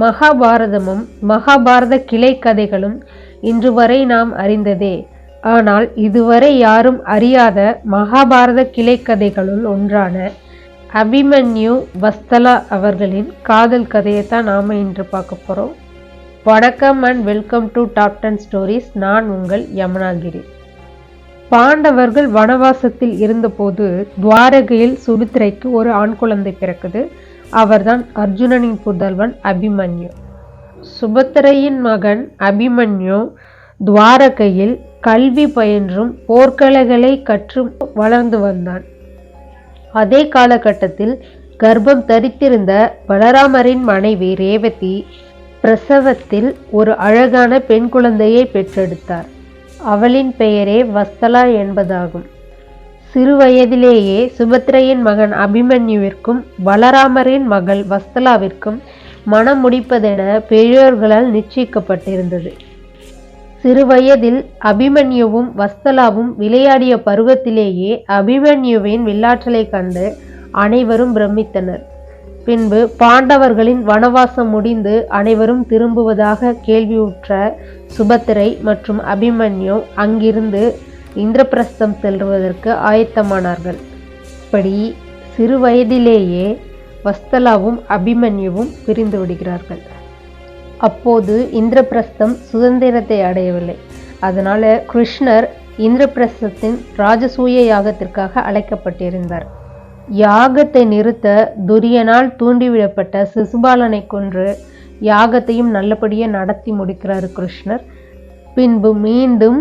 மகாபாரதமும் மகாபாரத கிளை கதைகளும் இன்று வரை நாம் அறிந்ததே. ஆனால் இதுவரை யாரும் அறியாத மகாபாரத கிளை கதைகளுள் ஒன்றான அபிமன்யு வஸ்தலா அவர்களின் காதல் கதையை தான் நாம் இன்று பார்க்க போகிறோம் வணக்கம் and welcome to top ten stories நான் உங்கள் யமுனாகிரி. பாண்டவர்கள் வனவாசத்தில் இருந்தபோது துவாரகையில் சுடுத்திரைக்கு ஒரு ஆண் குழந்தை பிறக்குது. அவர்தான் அர்ஜுனனின் புதல்வன் அபிமன்யு. சுபத்திரையின் மகன் அபிமன்யு துவாரகையில் கல்வி பயின்றும் போர்க்கலைகளை கற்றும் வளர்ந்து வந்தான். அதே காலகட்டத்தில் கர்ப்பம் தரித்திருந்த பலராமரின் மனைவி ரேவதி பிரசவத்தில் ஒரு அழகான பெண் குழந்தையை பெற்றெடுத்தார். அவளின் பெயரே வஸ்தலா என்பதாகும். சிறுவயதிலேயே சுபத்ரையின் சுபத்திரையின் மகன் அபிமன்யுவிற்கும் பலராமரின் மகள் வஸ்தலாவிற்கும் மனம் முடிப்பதென பெரியோர்களால் நிச்சயிக்கப்பட்டிருந்தது. சிறுவயதில் அபிமன்யுவும் வஸ்தலாவும் விளையாடிய பருவத்திலேயே அபிமன்யுவின் வில்லாற்றலை கண்டு அனைவரும் பிரமித்தனர். பின்பு பாண்டவர்களின் வனவாசம் முடிந்து அனைவரும் திரும்புவதாக கேள்வியுற்ற சுபத்திரை மற்றும் அபிமன்யு அங்கிருந்து இந்திரபிரஸ்தம் செல்வதற்கு ஆயத்தமானார்கள். இப்படி சிறு வயதிலேயே வஸ்தலாவும் அபிமன்யுவும் பிரிந்து விடுகிறார்கள். அப்போது இந்திரபிரஸ்தம் சுதந்திரத்தை அடையவில்லை. அதனால கிருஷ்ணர் இந்திரபிரஸ்தத்தின் ராஜசூய யாகத்திற்காக அழைக்கப்பட்டிருந்தார். யாகத்தை நிறுத்த துரியனால் தூண்டிவிடப்பட்ட சிசுபாலனை கொன்று யாகத்தையும் நல்லபடியாக நடத்தி முடிக்கிறார் கிருஷ்ணர். பின்பு மீண்டும்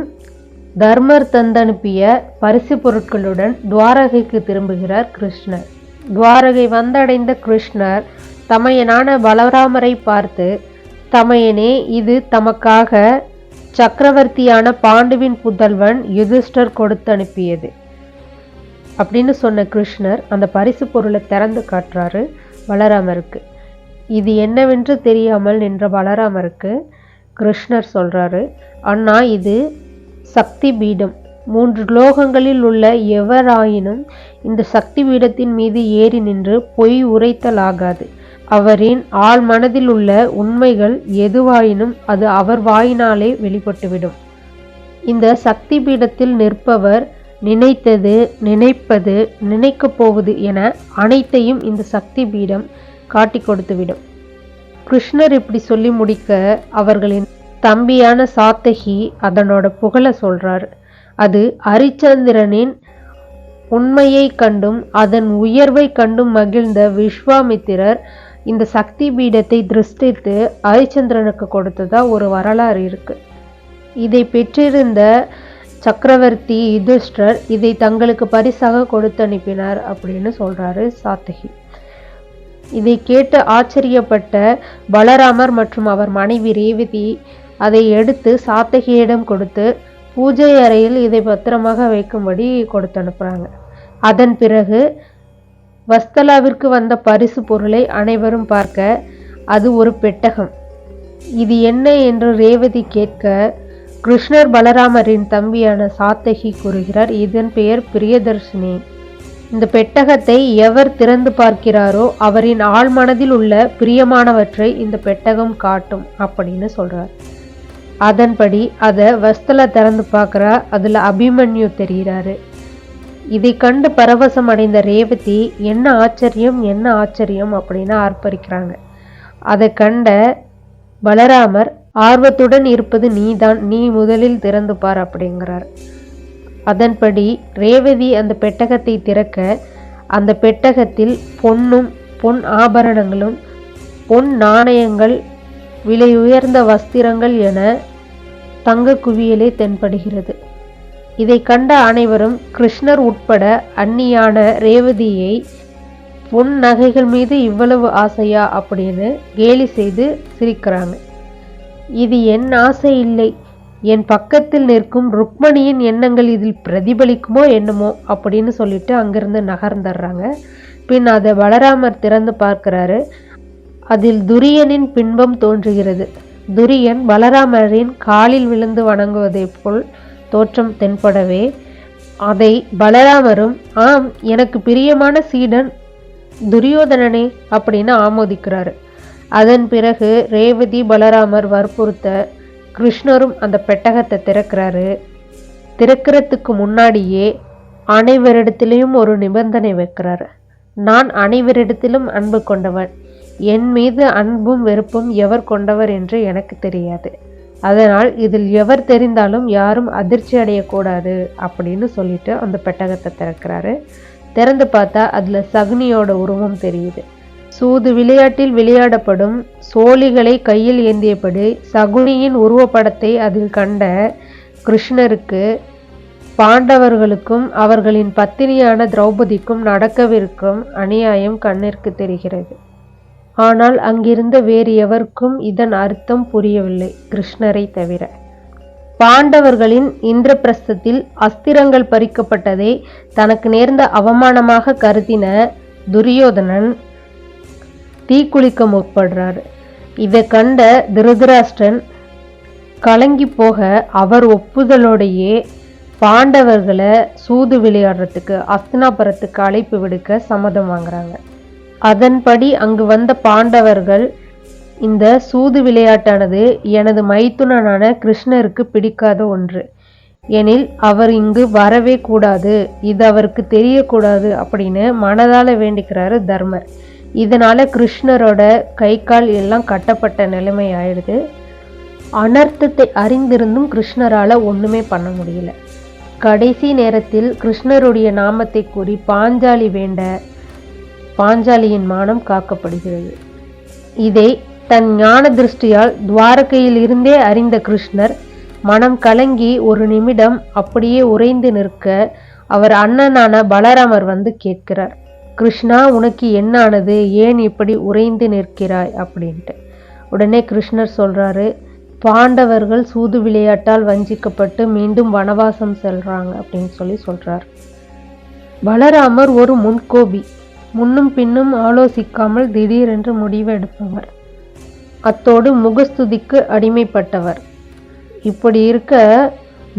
தர்மர் தந்தனுப்பிய பரிசு பொருட்களுடன் துவாரகைக்கு திரும்புகிறார் கிருஷ்ணர். துவாரகை வந்தடைந்த கிருஷ்ணர் தமையனான பலராமரை பார்த்து தமையனே இது தமக்காக சக்கரவர்த்தியான பாண்டுவின் புதல்வன் யுதிஷ்டர் கொடுத்து அனுப்பியது அப்படின்னு சொன்ன கிருஷ்ணர் அந்த பரிசு பொருளை திறந்து காட்டுறாரு பலராமருக்கு. இது என்னவென்று தெரியாமல் நின்ற பலராமருக்கு கிருஷ்ணர் சொல்கிறாரு அண்ணா இது சக்தி பீடம். மூன்று லோகங்களில் உள்ள எவராயினும் இந்த சக்தி பீடத்தின் மீது ஏறி நின்று பொய் உரைத்தலாகாது. அவரின் ஆள் மனதில் உள்ள உண்மைகள் எதுவாயினும் அது அவர் வாயினாலே வெளிப்பட்டுவிடும். இந்த சக்தி பீடத்தில் நிற்பவர் நினைத்தது நினைப்பது நினைக்கப் போவது என அனைத்தையும் இந்த சக்தி பீடம் காட்டி கொடுத்துவிடும். கிருஷ்ணர் இப்படி சொல்லி முடிக்க அவர்களின் தம்பியான சாத்தகி அதனோட புகழ சொல்றாரு. அது ஹரிச்சந்திரனின் உண்மையை கண்டும் அதன் உயர்வை கண்டும் மகிழ்ந்த விஸ்வாமித்திரர் இந்த சக்தி பீடத்தை திருஷ்டித்து ஹரிச்சந்திரனுக்கு கொடுத்ததா ஒரு வரலாறு இருக்கு. இதை பெற்றிருந்த சக்கரவர்த்தி யுதிஷ்டர் இதை தங்களுக்கு பரிசாக கொடுத்து அனுப்பினார் அப்படின்னு சொல்றாரு சாத்தகி. இதை கேட்டு ஆச்சரியப்பட்ட பலராமர் மற்றும் அவர் மனைவி ரேவதி அதை எடுத்து சாத்தகியிடம் கொடுத்து பூஜை அறையில் இதை பத்திரமாக வைக்கும்படி கொடுத்து அனுப்புகிறாங்க அதன் பிறகு வஸ்தலாவிற்கு வந்த பரிசு பொருளை அனைவரும் பார்க்க அது ஒரு பெட்டகம். இது என்ன என்று ரேவதி கேட்க கிருஷ்ணர் பலராமரின் தம்பியான சாத்தகி கூறுகிறார் இதன் பெயர் பிரியதர்ஷினி. இந்த பெட்டகத்தை எவர் திறந்து பார்க்கிறாரோ அவரின் ஆழ்மனதில் உள்ள பிரியமானவற்றை இந்த பெட்டகம் காட்டும் அப்படின்னு சொல்றார். அதன்படி அதை வஸ்தல திறந்து பார்க்குறா அதில் அபிமன்யு தெரிகிறாரு இதை கண்டு பரவசம் அடைந்த ரேவதி என்ன ஆச்சரியம் என்ன ஆச்சரியம்? அப்படின்னு ஆர்ப்பரிக்கிறாங்க. அதை கண்ட பலராமர் ஆர்வத்துடன் இருப்பது நீதான் நீ முதலில் திறந்து பார் அப்படிங்கிறார். அதன்படி ரேவதி அந்த பெட்டகத்தை திறக்க அந்த பெட்டகத்தில் பொன்னும் பொன் ஆபரணங்களும் பொன் நாணயங்கள் விலை உயர்ந்த வஸ்திரங்கள் என தங்க குவியலே தென்படுகிறது. இதை கண்ட அனைவரும் கிருஷ்ணர் உட்பட அன்னியான ரேவதியை பொன் நகைகள் மீது இவ்வளவு ஆசையா? அப்படின்னு கேலி செய்து சிரிக்கிறாங்க. இது என் ஆசை இல்லை. என் பக்கத்தில் நிற்கும் ருக்மணியின் எண்ணங்கள் இதில் பிரதிபலிக்குமோ என்னமோ? அப்படின்னு சொல்லிட்டு அங்கிருந்து நகர்ந்துடுறாங்க. பின் அதை பலராமர் திறந்து பார்க்கிறாரு. அதில் துரியனின் பின்பம் தோன்றுகிறது. துரியன் பலராமரின் காலில் விழுந்து வணங்குவதைப் போல் தோற்றம் தென்படவே அதை பலராமரும் ஆம் எனக்கு பிரியமான சீடன் துரியோதனனே அப்படின்னு ஆமோதிக்கிறாரு. அதன் பிறகு ரேவதி பலராமர் வற்புறுத்த கிருஷ்ணரும் அந்த பெட்டகத்தை திறக்கிறாரு. திறக்கிறதுக்கு முன்னாடியே அனைவரிடத்திலையும் ஒரு நிபந்தனை வைக்கிறாரு. நான் அனைவரிடத்திலும் அன்பு கொண்டவன். என் மீது அன்பும் வெறுப்பும் எவர் கொண்டவர் என்று எனக்கு தெரியாது. அதனால் இதில் எவர் தெரிந்தாலும் யாரும் அதிர்ச்சி அடையக்கூடாது அப்படின்னு சொல்லிட்டு அந்த பெட்டகத்தை திறக்கிறாரு. திறந்து பார்த்தா அதில் சகுனியோட உருவம் தெரியுது. சூது விளையாட்டில் விளையாடப்படும் சோழிகளை கையில் ஏந்தியபடி சகுனியின் உருவப்படத்தை அதில் கண்ட கிருஷ்ணருக்கு பாண்டவர்களுக்கும் அவர்களின் பத்தினியான திரௌபதிக்கும் நடக்கவிருக்கும் அநியாயம் கண்ணிற்கு தெரிகிறது. ஆனால் அங்கிருந்த வேறு எவருக்கும் இதன் அர்த்தம் புரியவில்லை கிருஷ்ணரை தவிர. பாண்டவர்களின் இந்திரபிரஸ்தத்தில் அஸ்திரங்கள் பறிக்கப்பட்டதை தனக்கு நேர்ந்த அவமானமாக கருதின துரியோதனன் தீக்குளிக்க முற்படுறார். இதை கண்ட திருதராஷ்டிரன் கலங்கி போக அவர் ஒப்புதலோடையே பாண்டவர்களை சூது விளையாடுறதுக்கு அஸ்தினாபுரத்துக்கு அழைப்பு விடுக்க சம்மதம் வாங்குறாங்க. அதன்படி அங்கு வந்த பாண்டவர்கள் இந்த சூது விளையாட்டானது எனது மைத்துனனான கிருஷ்ணருக்கு பிடிக்காத ஒன்று. எனில் அவர் இங்கு வரவே கூடாது இது அவருக்கு தெரியக்கூடாது அப்படின்னு மனதால வேண்டிக்கிறாரு தர்மர். இதனால கிருஷ்ணரோட கை கால் எல்லாம் கட்டப்பட்ட நிலைமை ஆயிடுது அனர்த்தத்தை அறிந்திருந்தும் கிருஷ்ணரால ஒண்ணுமே பண்ண முடியல. கடைசி நேரத்தில் கிருஷ்ணருடைய நாமத்தை கூறி பாஞ்சாலி வேண்ட பாஞ்சாலியின் மானம் காக்கப்படுகிறது. இதை தன் ஞான திருஷ்டியால் துவாரகையில் இருந்தே அறிந்த கிருஷ்ணர் மனம் கலங்கி ஒரு நிமிடம் அப்படியே உறைந்து நிற்க அவர் அண்ணனான பலராமர் வந்து கேட்கிறார் கிருஷ்ணா உனக்கு என்ன ஆனது ஏன் இப்படி உறைந்து நிற்கிறாய்? அப்படின்ட்டு. உடனே கிருஷ்ணர் சொல்றாரு பாண்டவர்கள் சூது விளையாட்டால் வஞ்சிக்கப்பட்டு மீண்டும் வனவாசம் செல்றாங்க அப்படின்னு சொல்லி சொல்றார். பலராமர் ஒரு முன்கோபி முன்னும் பின்னும் ஆலோசிக்காமல் திடீரென்று முடிவு எடுப்பவர் அத்தோடு முகஸ்துதிக்கு அடிமைப்பட்டவர். இப்படி இருக்க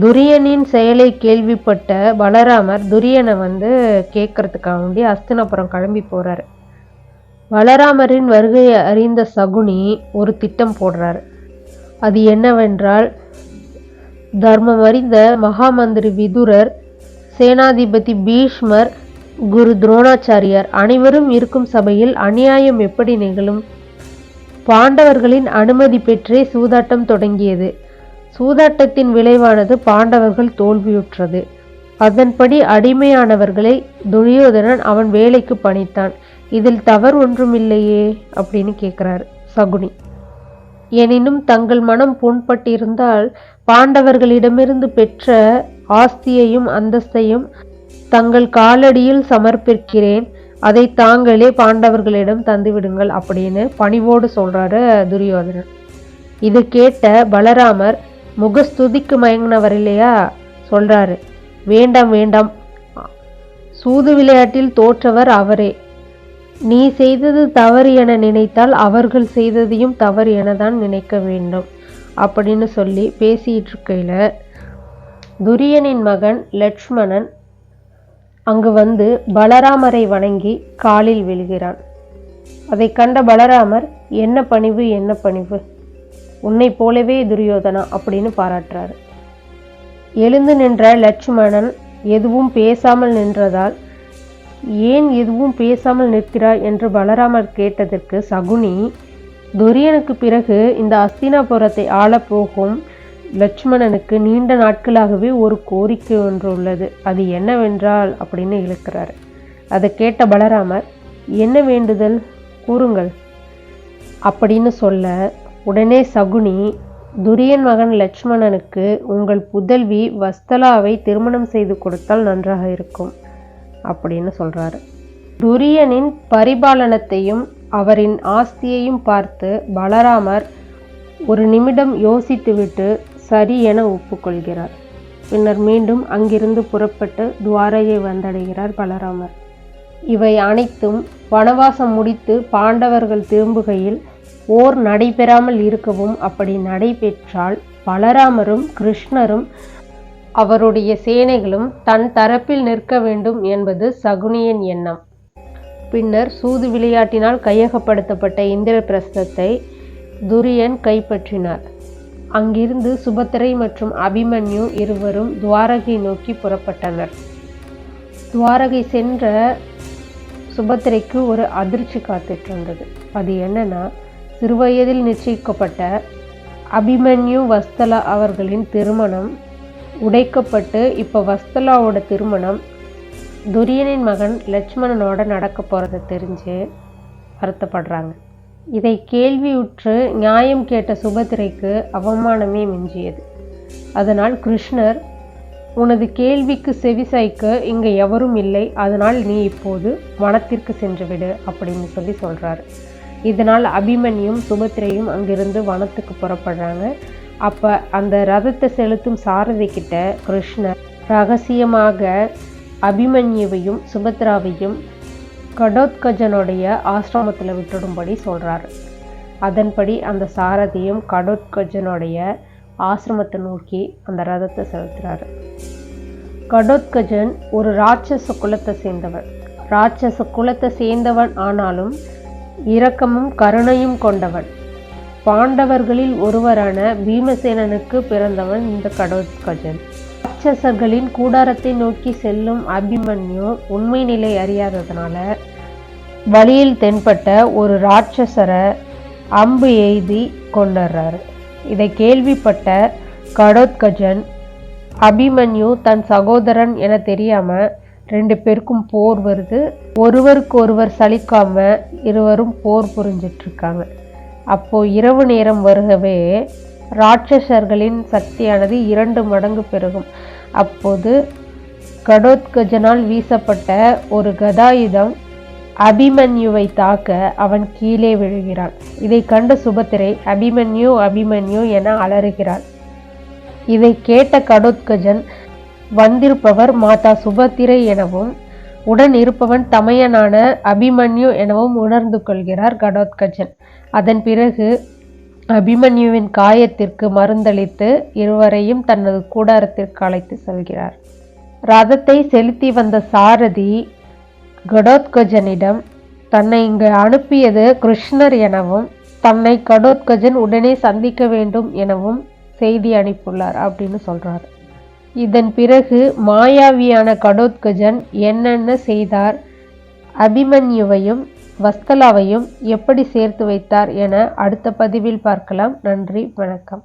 துரியனின் செயலை கேள்விப்பட்ட பலராமர் துரியனை வந்து கேட்கறதுக்காக வேண்டி அஸ்தினபுரம் கிளம்பி போகிறார் பலராமரின் வருகையை அறிந்த சகுனி ஒரு திட்டம் போடுறாரு. அது என்னவென்றால் தர்மம் அறிந்த மகாமந்திரி விதுரர் சேனாதிபதி பீஷ்மர் குரு துரோணாச்சாரியார் அனைவரும் இருக்கும் சபையில் அநியாயம் எப்படி நிகழும்? பாண்டவர்களின் அனுமதி பெற்றே சூதாட்டம் தொடங்கியது. சூதாட்டத்தின் விளைவானது பாண்டவர்கள் தோல்வியுற்றது. அதன்படி அடிமையானவர்களை துரியோதனன் அவன் வேலைக்கு பணித்தான். இதில் தவறு ஒன்றுமில்லையே அப்படின்னு கேட்கிறார் சகுனி. எனினும் தங்கள் மனம் புண்பட்டிருந்தால் பாண்டவர்களிடமிருந்து பெற்ற ஆஸ்தியையும் அந்தஸ்தையும் தங்கள் காலடியில் சமர்ப்பிக்கிறேன். அதை தாங்களே பாண்டவர்களிடம் தந்துவிடுங்கள் அப்படின்னு பணிவோடு சொல்றாரு துரியோதனன். இது கேட்ட பலராமர் முகஸ்துதிக்கு மயங்கினவர் இல்லையா? சொல்றாரு. வேண்டாம் வேண்டாம். சூது விளையாட்டில் தோற்றவர் அவரே. நீ செய்தது தவறு என நினைத்தால் அவர்கள் செய்ததையும் தவறு என தான் நினைக்க வேண்டும் அப்படின்னு சொல்லி பேசிட்டு இருக்கையில் துரியனின் மகன் லட்சுமணன் அங்கு வந்து பலராமரை வணங்கி காலில் விழுகிறான். அதை கண்ட பலராமர் என்ன பணிவு என்ன பணிவு? உன்னை போலவே துரியோதனா அப்படின்னு பாராட்டுறாரு. எழுந்து நின்ற லட்சுமணன் எதுவும் பேசாமல் நின்றதால் ஏன் எதுவும் பேசாமல் நிற்கிறாய்? என்று பலராமர் கேட்டதற்கு சகுனி துரியனுக்கு பிறகு இந்த அஸ்தினாபுரத்தை ஆளப்போகும் லட்சுமணனுக்கு நீண்ட நாட்களாகவே ஒரு கோரிக்கை ஒன்று உள்ளது. அது என்னவென்றால் அப்படின்னு இழுக்கிறார். அதை கேட்ட பலராமர் என்ன வேண்டுதல்? கூறுங்கள். அப்படின்னு சொல்ல உடனே சகுனி துரியன் மகன் லட்சுமணனுக்கு உங்கள் புதல்வி வஸ்தலாவை திருமணம் செய்து கொடுத்தால் நன்றாக இருக்கும் அப்படின்னு சொல்கிறாரு துரியனின் பரிபாலனத்தையும் அவரின் ஆஸ்தியையும் பார்த்து பலராமர் ஒரு நிமிடம் யோசித்துவிட்டு சரி என ஒப்புக்கொள்கிறார். பின்னர் மீண்டும் அங்கிருந்து புறப்பட்டு துவாரையை வந்தடைகிறார் பலராமர். இவை அனைத்தும் வனவாசம் முடித்து பாண்டவர்கள் திரும்புகையில் ஓர் நடைபெறாமல் இருக்கவும் அப்படி நடைபெற்றால் பலராமரும் கிருஷ்ணரும் அவருடைய சேனைகளும் தன் தரப்பில் நிற்க வேண்டும் என்பது சகுனியின் எண்ணம். பின்னர் சூது விளையாட்டினால் கையகப்படுத்தப்பட்ட இந்திரபிரஸ்தத்தை துரியன் கைப்பற்றினார். அங்கிருந்து சுபத்திரை மற்றும் அபிமன்யு இருவரும் துவாரகை நோக்கி புறப்பட்டனர். துவாரகை சென்ற சுபத்திரைக்கு ஒரு அதிர்ச்சி காத்துட்டு இருந்தது அது என்னன்னா சிறுவயதில் நிச்சயிக்கப்பட்ட அபிமன்யு வஸ்தலா அவர்களின் திருமணம் உடைக்கப்பட்டு இப்போ வஸ்தலாவோட திருமணம் துரியனின் மகன் லட்சுமணனோட நடக்க போகிறத தெரிஞ்சு வருத்தப்படுறாங்க. இதை கேள்வியுற்று நியாயம் கேட்ட சுபத்திரைக்கு அவமானமே மிஞ்சியது. அதனால் கிருஷ்ணர் உனது கேள்விக்கு செவிசாய்க்க இங்கே எவரும் இல்லை அதனால் நீ இப்போது வனத்திற்கு சென்று விடு அப்படின்னு சொல்லி சொல்கிறாரு இதனால் அபிமன்யும் சுபத்திரையும் அங்கிருந்து வனத்துக்கு புறப்படுறாங்க. அப்போ அந்த ரதத்தை செலுத்தும் சாரதி கிட்ட கிருஷ்ணர் ரகசியமாக அபிமன்யுவையும் சுபத்ராவையும் கடோத்கஜனுடைய ஆசிரமத்தில் விட்டுடும்படி சொல்கிறாரு அதன்படி அந்த சாரதியும் கடோத்கஜனுடைய ஆசிரமத்தை நோக்கி அந்த ரதத்தை செலுத்துகிறார் கடோத்கஜன் ஒரு ராட்சச குலத்தை சேர்ந்தவன். ராட்சச குலத்தை சேர்ந்தவன் ஆனாலும் இரக்கமும் கருணையும் கொண்டவன். பாண்டவர்களில் ஒருவரான பீமசேனனுக்கு பிறந்தவன் இந்த கடோத்கஜன். ராட்சசர்களின் கூடாரத்தை நோக்கி செல்லும் அபிமன்யு உண்மை நிலை அறியாததுனால வழியில் தென்பட்ட ஒரு ராட்சசரை அம்பு எய்தி கொண்டுறாரு இதை கேள்விப்பட்ட கடோத்கஜன் அபிமன்யு தன் சகோதரன் என தெரியாம ரெண்டு பேருக்கும் போர் வருது. ஒருவருக்கு ஒருவர் சலிக்காம இருவரும் போர் புரிஞ்சிட்டு இருக்காங்க அப்போ இரவு நேரம் வருகவே ராட்சசர்களின் சக்தியானது இரண்டு மடங்கு பெருகும். அப்போது கடோத்கஜனால் வீசப்பட்ட ஒரு கதாயுதம் அபிமன்யுவை தாக்க அவன் கீழே விழுகிறான். இதை கண்ட சுபத்திரை அபிமன்யு அபிமன்யு என அலறுகிறாள். இதை கேட்ட கடோத்கஜன் வந்திருப்பவர் மாதா சுபத்திரை எனவும் உடன் இருப்பவன் தமையனான அபிமன்யு எனவும் உணர்ந்து கொள்கிறார் கடோத்கஜன். அதன் பிறகு அபிமன்யுவின் காயத்திற்கு மருந்தளித்து இருவரையும் தனது கூடாரத்திற்கு அழைத்து செல்கிறார். ரதத்தை செலுத்தி வந்த சாரதி கடோத்கஜனிடம் தன்னை இங்கு அனுப்பியது கிருஷ்ணர் எனவும் தன்னை கடோத்கஜன் உடனே சந்திக்க வேண்டும் எனவும் செய்தி அனுப்பியுள்ளார் அப்படின்னு சொல்கிறார் இதன் பிறகு மாயாவியான கடோத்கஜன் என்னென்ன செய்தார்? அபிமன்யுவையும் வஸ்தலாவையும் எப்படி சேர்த்து வைத்தார் என அடுத்த பதிவில் பார்க்கலாம். நன்றி வணக்கம்.